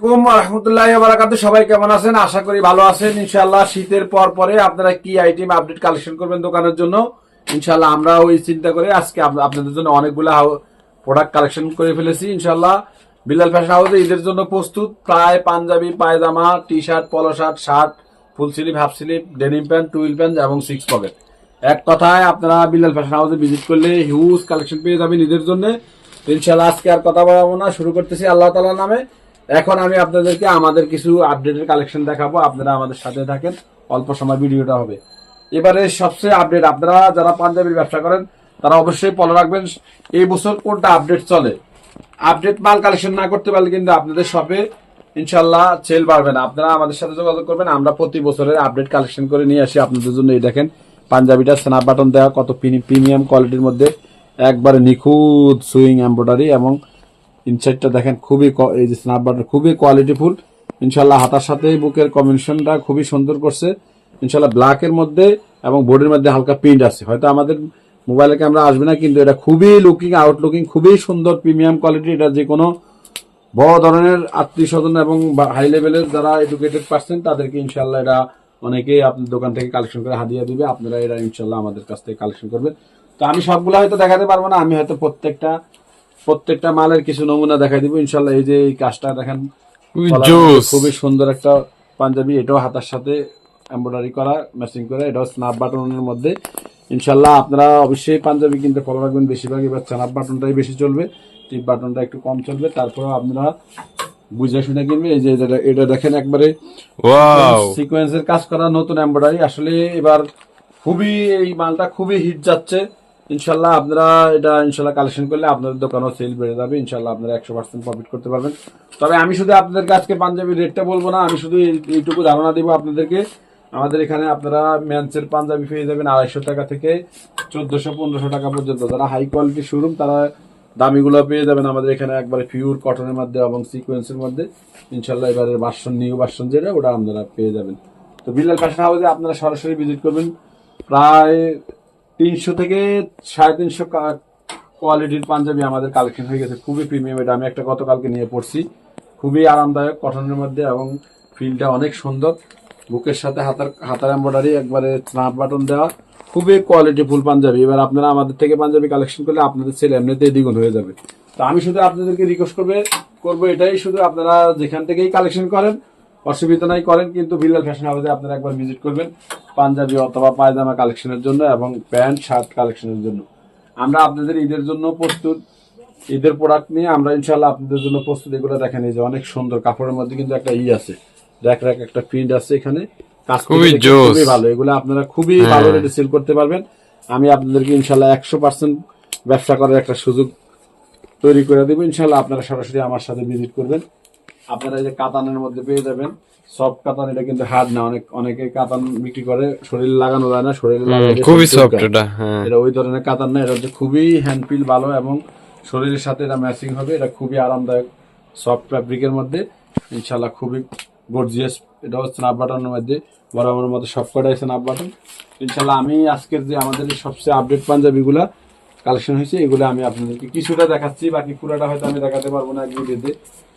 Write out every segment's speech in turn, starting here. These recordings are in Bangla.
আলাইকুম রহমতুল্লাহ বারাকাতু সবাই কেমন আছেন? আশা করি ভালো আছেন। ইনশাল্লাহ শীতের পর পরে আপনারা কি আইটেম আপডেট কালেকশন করবেন দোকানের জন্য ইনশাল্লাহ আমরা ওই চিন্তা করে আজকে আপনাদের জন্য অনেকগুলো প্রোডাক্ট কালেকশন করে ফেলেছি ইনশাল্লাহ বিলাল ফ্যাশন হাউসে ঈদের জন্য প্রস্তুত। প্রায় পাঞ্জাবি, পায়জামা T shirt polo shirt shirt, full sleeve half sleeve denim pant, twill pant এবং সিক্স পকেট। এক কথায় আপনারা বিলাল ফ্যাশন হাউসে ভিজিট করলে হিউজ কালেকশন পেয়ে যাবেন ঈদের জন্য। ইনশাল্লাহ আজকে আর কথা বলব না। শুরু করতেছি আল্লাহ তালার নামে। এখন আমি আপনাদেরকে আমাদের কিছু আপডেটের কালেকশন দেখাবো, আপনারা আমাদের সাথে থাকেন, অল্প সময় ভিডিওটা হবে। এবারে সবচেয়ে আপডেট আপনারা যারা পাঞ্জাবির ব্যবসা করেন, তারা অবশ্যই ফলো রাখবেন। এই বছর কোনটা আপডেট চলে? আপডেট মাল কালেকশন না করতে পারলে কিন্তু আপনাদের শপে ইনশাল্লাহ সেল বাড়বে না। আপনারা আমাদের সাথে যোগাযোগ করবেন, আমরা প্রতি বছরের আপডেট কালেকশন করে নিয়ে আসি আপনাদের জন্য। এই দেখেন, পাঞ্জাবিটা স্ন্যাপ বাটন দেওয়া কত প্রিমিয়াম কোয়ালিটির মধ্যে একবারে নিখুঁত সুইং এম্ব্রয়ডারি এবং ইনসাইডটা দেখেন খুবই এই যে স্ন্যাপ বাটন খুবই কোয়ালিটিফুল ইনশাল্লাহ হাতার সাথে বুকের কম্বিনেশনটা খুবই সুন্দর করছে। ইনশাল্লাহ ব্ল্যাকের মধ্যে এবং বডির মধ্যে হালকা প্রিন্ট আছে। হয়তো আমাদের মোবাইলে ক্যামেরা আসবে না, কিন্তু এটা খুবই লুকিং আউট লুকিং খুবই সুন্দর প্রিমিয়াম কোয়ালিটি এটা যে কোনো বড় ধরনের আত্মীয় স্বজন এবং হাই লেভেলের যারা এডুকেটেড পার্সন তাদেরকে ইনশাল্লাহ এটা অনেকেই আপনার দোকান থেকে কালেকশন করে হাদিয়া দিবে। আপনারা এটা ইনশাল্লাহ আমাদের কাছ থেকে কালেকশন করবেন। তো আমি সবগুলো হয়তো দেখাতে পারব না, আমি হয়তো প্রত্যেকটা প্রত্যেকটা মালের কিছু নমুনা দেখাই দিব ইনশাল্লাহ এই যে এই কাজটা দেখেন খুবই সুন্দর একটা পাঞ্জাবি এটাও হাতার সাথে এমব্রয়ডারি করা ম্যাচিং করা এটাও স্ন্যাপ বাটনের মধ্যে। ইনশাল্লাহ আপনারা অবশ্যই পাঞ্জাবি কিনতে ফলো রাখবেন বেশিরভাগ এবার স্ন্যাপ বাটনটাই বেশি চলবে টিপ বাটনটা একটু কম চলবে তারপরেও আপনারা বুঝে শুনে কিনবে এই যে এটা- দেখেন একবারে সিকোয়েন্সের কাজ করা নতুন এমব্রয়ডারি আসলে এবার খুবই এই মালটা খুবই হিট যাচ্ছে। ইনশাল্লাহ আপনারা এটা ইনশাল্লাহ কালেকশন করলে আপনাদের দোকানও সেল বেড়ে যাবে। ইনশাল্লাহ আপনারা একশো পার্সেন্ট প্রফিট করতে পারবেন। তবে আমি শুধু আপনাদেরকে আজকে পাঞ্জাবি রেটটা বলব না, আমি শুধু এইটুকু ধারণা দেবো আপনাদেরকে। আমাদের এখানে আপনারা ম্যান্সের পাঞ্জাবি পেয়ে যাবেন আড়াইশো টাকা থেকে চোদ্দোশো, পনেরোশো টাকা পর্যন্ত। যারা হাই কোয়ালিটি শোরুম তারা দামিগুলো পেয়ে যাবেন আমাদের এখানে একবারে পিওর কটনের মধ্যে এবং সিকোয়েন্সের মধ্যে। ইনশাল্লাহ এবারের বাসন নিউ বাসন যেটা, ওটা আপনারা পেয়ে যাবেন। তো বিল্লাল ফ্যাশন হাউসে আপনারা সরাসরি ভিজিট করবেন। প্রায় তিনশো থেকে সাড়ে তিনশো কোয়ালিটির পাঞ্জাবি আমাদের কালেকশন হয়ে গেছে। খুবই প্রিমিয়াম এটা। আমি একটা গতকালকে নিয়ে পড়ছি। খুবই আরামদায়ক কটনের মধ্যে এবং ফিলটা অনেক সুন্দর। বুকের সাথে হাতার হাতার এম্ব্রয়ডারি একবারে স্নাপ বাটন দেওয়া। খুবই কোয়ালিটি ফুল পাঞ্জাবি। এবার আপনারা আমাদের থেকে পাঞ্জাবি কালেকশন করলে আপনাদের ছেলে এমনিতেই দ্বিগুণ হয়ে যাবে। তো আমি শুধু আপনাদেরকে রিকোয়েস্ট করবে, করব এটাই। শুধু আপনারা যেখান থেকেই কালেকশন করেন অসুবিধা নাই করেন কিন্তু বিল্লাল ফ্যাশন হাউসে আপনারা একবার ভিজিট করবেন। পাঞ্জাবি অথবা পায়জামা কালেকশনের জন্য এবং প্যান্ট শার্ট কালেকশনের জন্য। আমরা আপনাদের ঈদের জন্য প্রস্তুত। ঈদের প্রোডাক্ট নিয়ে আমরা ইনশাল্লাহ আপনাদের জন্য প্রস্তুত। এগুলো দেখেন এই যে অনেক সুন্দর কাপড়ের মধ্যে কিন্তু একটা ই আছে। দেখ রাখ একটা প্রিন্ট আছে এখানে। খুবই খুবই ভালো। এগুলো আপনারা খুবই ভালো রেটে সেল করতে পারবেন। আমি আপনাদেরকে ইনশাল্লাহ একশো পার্সেন্ট ব্যবসা করার একটা সুযোগ তৈরি করে দেবো। ইনশাল্লাহ আপনারা সরাসরি আমার সাথে ভিজিট করবেন। আপনারা এই যে কাতানের মধ্যে পেয়ে যাবেন। সফট কাতান এটা কিন্তু হার্ড না অনেক অনেকে কাতান বিক্রি করে শরীরে লাগানো যায় না শরীরে খুবই সফট এটা হ্যাঁ। এটা ওই ধরনের কাতান না এটা হচ্ছে খুবই হ্যান্ড ফিল ভালো এবং শরীরের সাথে এটা ম্যাচিং হবে এটা খুবই আরামদায়ক সফট ফ্যাব্রিকের মধ্যে। ইনশাল্লাহ খুবই গর্জিয়াস এটা হচ্ছে স্ন্যাপ বাটনের মধ্যে বরাবর মধ্যে সবকটাই স্ন্যাপ বাটন ইনশাল্লাহ আমি আজকের যে আমাদের সবচেয়ে আপডেট পাঞ্জাবিগুলা কালেকশন হয়েছে, এগুলো আমি আপনাদেরকে কিছুটা দেখাচ্ছি, বাকি পুরোটা হয়তো আমি দেখাতে পারব না এক ভিডিওতে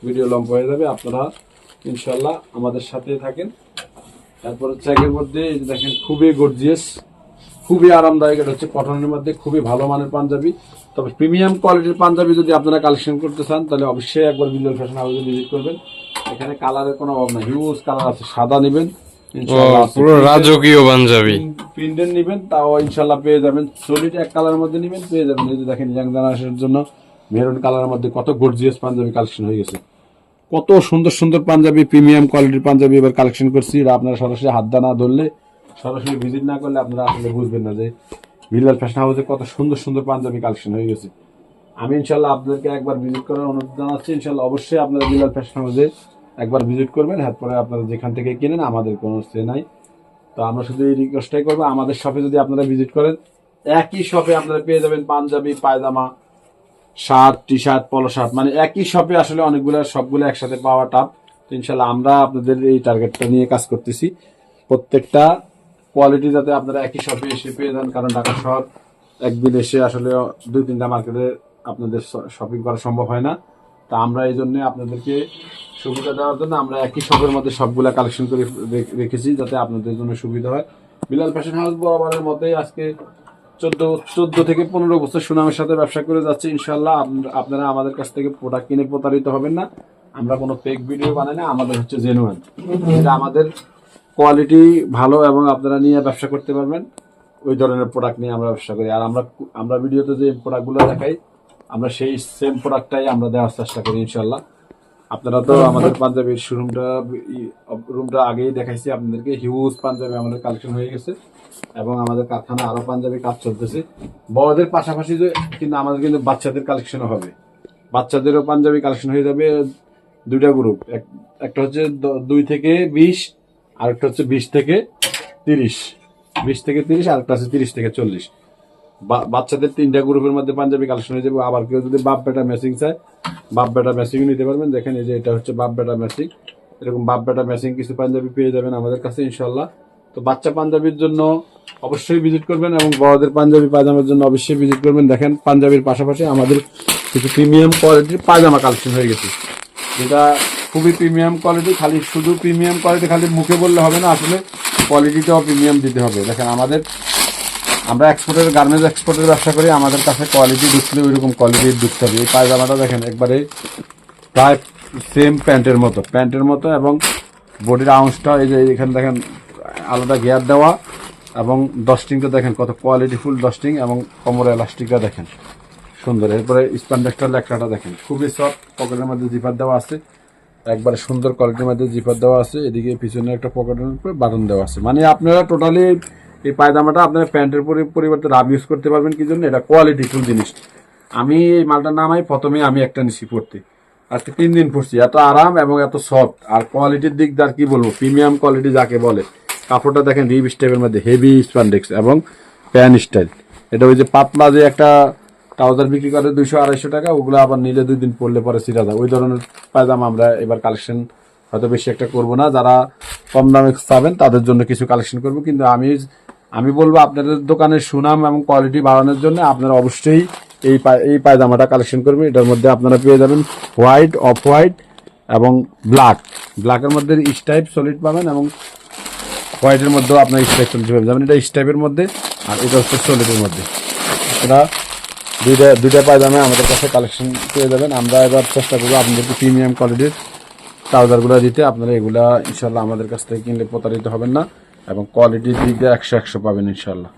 ভিডিও লম্বা হয়ে যাবে, আপনারা ইনশাল্লাহ আমাদের সাথে থাকেন। তারপর হচ্ছে মধ্যে দেখেন, খুবই গর্জিয়াস খুবই আরামদায়ক, এটা হচ্ছে কটনের মধ্যে, খুবই ভালো মানের পাঞ্জাবি। তবে প্রিমিয়াম কোয়ালিটির পাঞ্জাবি যদি আপনারা কালেকশন করতে চান, তাহলে অবশ্যই একবার বিল্লাল ফ্যাশন হাউসে ভিজিট করবেন। এখানে কালারের কোনো অভাব নাই হিউজ কালার আছে, সাদা নেবেন। পুরো রাজকীয় পাঞ্জাবি। প্রিন্টের নেবেন তাও ইনশাল্লাহ পেয়ে যাবেন। সলিড এক কালারের মধ্যে নেবেন পেয়ে যাবেন। এই যে দেখেন ইয়াং জেনারেশনের জন্য মেরুন কালারের মধ্যে কত গর্জিয়াস পাঞ্জাবি কালেকশন হয়ে গেছে। কত সুন্দর সুন্দর পাঞ্জাবি প্রিমিয়াম কোয়ালিটির পাঞ্জাবি এবার কালেকশন করছি। এটা আপনারা সরাসরি হাত দা না ধরলে সরাসরি ভিজিট না করলে আপনারা আসলে বুঝবেন না যে বিল্লাল ফ্যাশন হাউসে কত সুন্দর সুন্দর পাঞ্জাবি কালেকশন হয়ে গেছে। আমি ইনশাল্লাহ আপনাদেরকে একবার ভিজিট করার অনুরোধ জানাচ্ছি। ইনশাল্লাহ অবশ্যই আপনারা বিল্লাল ফ্যাশন হাউসে একবার ভিজিট করবেন তারপরে আপনারা যেখান থেকে কিনেন, আমাদের কোনো সে নাই। তো আমরা শুধু এই রিকোয়েস্টটাই করব। আমাদের শপে যদি আপনারা ভিজিট করেন, একই শপে আপনারা পেয়ে যাবেন পাঞ্জাবি, পায়জামা, shirt T shirt polo shirt মানে একই শপে আসলে অনেকগুলো সবগুলো একসাথে পাওয়া টাপ তো ইনশাল্লাহ আমরা আপনাদের এই টার্গেটটা নিয়ে কাজ করতেছি। প্রত্যেকটা কোয়ালিটি যাতে আপনারা একই শপে এসে পেয়ে যান, কারণ ঢাকা শহর একদিন এসে আসলে দুই তিনটা মার্কেটে আপনাদের শপিং করা সম্ভব হয় না। তো আমরা এই জন্য আপনাদেরকে সুবিধা দেওয়ার জন্য আমরা একই শপের মধ্যে সবগুলা কালেকশন করে রেখেছি যাতে আপনাদের জন্য সুবিধা হয়। বিলাল ফ্যাশন হাউস বরাবরের মতোই আজকে চোদ্দ চোদ্দ থেকে পনেরো বছর সুনামের সাথে ব্যবসা করে যাচ্ছে। ইনশাল্লাহ আপনারা আমাদের কাছ থেকে প্রোডাক্ট কিনে প্রতারিত হবেন না। আমরা কোনো ফেক ভিডিও বানাই না, আমাদের হচ্ছে জেনুয়ান এটা আমাদের কোয়ালিটি ভালো এবং আপনারা নিয়ে ব্যবসা করতে পারবেন। ওই ধরনের প্রোডাক্ট নিয়ে আমরা ব্যবসা করি। আর আমরা আমরা ভিডিওতে যে প্রোডাক্টগুলো দেখাই আমরা সেই সেম প্রোডাক্টটাই আমরা দেওয়ার চেষ্টা করি ইনশাল্লাহ আপনারা তো আমাদের পাঞ্জাবির শোরুমটা রুমটা আগেই দেখাইছি আপনাদেরকে। হিউজ পাঞ্জাবি আমাদের কালেকশন হয়ে গেছে এবং আমাদের কারখানা আরও পাঞ্জাবি কাজ চলতেছে। বড়দের পাশাপাশি যে কিন্তু আমাদের কিন্তু বাচ্চাদের কালেকশনও হবে। বাচ্চাদেরও পাঞ্জাবি কালেকশন হয়ে যাবে দুইটা গ্রুপ একটা হচ্ছে দুই থেকে বিশ আর একটা হচ্ছে বিশ থেকে তিরিশ। বিশ থেকে তিরিশ আর একটা আছে তিরিশ থেকে চল্লিশ। বাচ্চাদের তিনটা গ্রুপের মধ্যে পাঞ্জাবি কালেকশন হয়ে যাবে। আবার কেউ যদি বাপ বেটা ম্যাচিং চায়, বাপ বেটা ম্যাচিং নিতে পারবেন। দেখেন এই যে এটা হচ্ছে বাপ বেটা ম্যাচিং এরকম বাপ বেটা ম্যাচিং কিছু পাঞ্জাবি পেয়ে যাবেন আমাদের কাছে ইনশাল্লাহ তো বাচ্চা পাঞ্জাবির জন্য অবশ্যই ভিজিট করবেন এবং বড়দের পাঞ্জাবি পায়জামার জন্য অবশ্যই ভিজিট করবেন। দেখেন পাঞ্জাবির পাশাপাশি আমাদের কিছু প্রিমিয়াম কোয়ালিটির পায়জামা কালেকশন হয়ে গেছে। যেটা খুবই প্রিমিয়াম কোয়ালিটি খালি শুধু প্রিমিয়াম কোয়ালিটি খালি মুখে বললে হবে না, আসলে কোয়ালিটিটাও প্রিমিয়াম দিতে হবে। দেখেন আমাদের আমরা এক্সপোর্টের গার্মেন্টস এক্সপোর্টের ব্যবসা করি, আমাদের কাছে কোয়ালিটি ঢুকলে ওই রকম কোয়ালিটির ঢুকতে হবে এই পায়জামাটা দেখেন, একবারে প্রায় সেম প্যান্টের মতো প্যান্টের মতো এবং বডির আউন্সটা এই যে এখানে দেখেন, আলাদা গিয়ার দেওয়া এবং ডস্টিংটা দেখেন, কত কোয়ালিটিফুল ডস্টিং এবং কোমর এলাস্টিকটা দেখেন, সুন্দর। এরপরে স্প্যান্ডেক্সটার লেখাটা দেখেন, খুবই সফট পকেটের মধ্যে জিপার দেওয়া আছে, একবারে সুন্দর কোয়ালিটির মধ্যে জিপার দেওয়া আছে, এদিকে পিছনে একটা পকেটের উপরে বাটন দেওয়া আছে। মানে আপনারা টোটালি এই পায়জামাটা আপনারা প্যান্টের পরি- পরিবর্তে রাব ইউজ করতে পারবেন। কি জন্য? এটা কোয়ালিটি ফুল জিনিস। আমি এই মালটার নামাই প্রথমে আমি একটা নিছি পড়তে আজকে তিন দিন পড়ছি এত আরাম এবং এত সফট আর কোয়ালিটির দিক দিয়ে কি বলব? প্রিমিয়াম কোয়ালিটি যাকে বলে। কাপড়টা দেখেন রিব স্টাইপের মধ্যে হেভি স্প্যান্ডেক্স এবং প্যান স্টাইল এটা ওই যে পাতলা যে একটা ট্রাউজার বিক্রি করে দুইশো আড়াইশো টাকা, ওগুলো আবার নিলে দুই দিন পরলে পরে সিরা যায়। ওই ধরনের পায়জামা আমরা এবার কালেকশন হয়তো বেশি একটা করব না। যারা কম দামে পাবেন তাদের জন্য কিছু কালেকশন করব। কিন্তু আমি আমি বলব আপনাদের দোকানের সুনাম এবং কোয়ালিটি বাড়ানোর জন্য আপনারা অবশ্যই এই এই পায়জামাটা কালেকশন করবেন। এটার মধ্যে আপনারা পেয়ে যাবেন হোয়াইট অফ হোয়াইট এবং ব্ল্যাক ব্ল্যাকের মধ্যে স্টাইপ সলিড পাবেন এবং হোয়াইটের মধ্যেও আপনার স্টাইপ সলিড পাবেন। যেমন এটা স্টাইপের মধ্যে আর এটা হচ্ছে সলিডের মধ্যে। এটা দুইটা দুইটা পায়জামে আমাদের কাছে কালেকশন পেয়ে যাবেন। আমরা এবার চেষ্টা করব আপনাদেরকে প্রিমিয়াম কোয়ালিটির ট্রাউজারগুলো দিতে। আপনারা এগুলা ইনশাল্লাহ আমাদের কাছ থেকে কিনলে প্রতারিত হবেন না। এবং কোয়ালিটির দিক দিয়ে একশো একশো পাবেন ইনশাল্লাহ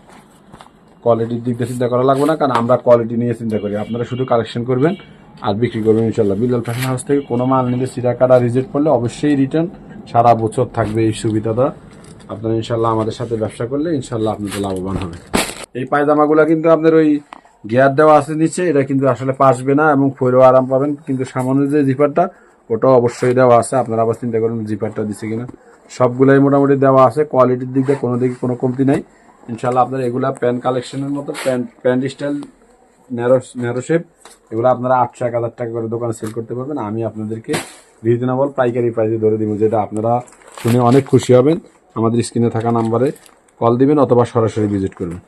কোয়ালিটির দিক দিয়ে চিন্তা করা লাগবে না, কারণ আমরা কোয়ালিটি নিয়ে চিন্তা করি। আপনারা শুধু কালেকশন করবেন আর বিক্রি করবেন ইনশাল্লাহ বিল্লাল ফ্যাশন হাউস থেকে কোনো মাল নিলে সিরা কাটা রিজেক্ট করলে অবশ্যই রিটার্ন সারা বছর থাকবে এই সুবিধাটা আপনারা ইনশাল্লাহ আমাদের সাথে ব্যবসা করলে ইনশাল্লাহ আপনাদের লাভবান হবে। এই পায়জামাগুলো কিন্তু আপনার ওই গিয়ার দেওয়া আছে নিচে, এটা কিন্তু আসলে পাসবে না এবং ফইরেও আরাম পাবেন, কিন্তু সামান্য যে জিপারটা ওটাও অবশ্যই দেওয়া আছে। আপনারা আবার চিন্তা করুন জিপারটা দিচ্ছে কিনা। সবগুলাই মোটামুটি দেওয়া আছে। কোয়ালিটির দিক দিয়ে কোনো দিকে কোনো কমতি নাই। ইনশাল্লাহ আপনারা এগুলা প্যান্ট কালেকশনের মতো pant pant style narrow narrow shape এগুলো আপনারা আটশো এক হাজার টাকা করে দোকানে সেল করতে পারবেন। আমি আপনাদেরকে রিজনেবল পাইকারি প্রাইসে ধরে দিব, যেটা আপনারা শুনে অনেক খুশি হবেন। আমাদের স্ক্রিনে থাকা নাম্বারে কল দিবেন অথবা সরাসরি ভিজিট করবেন।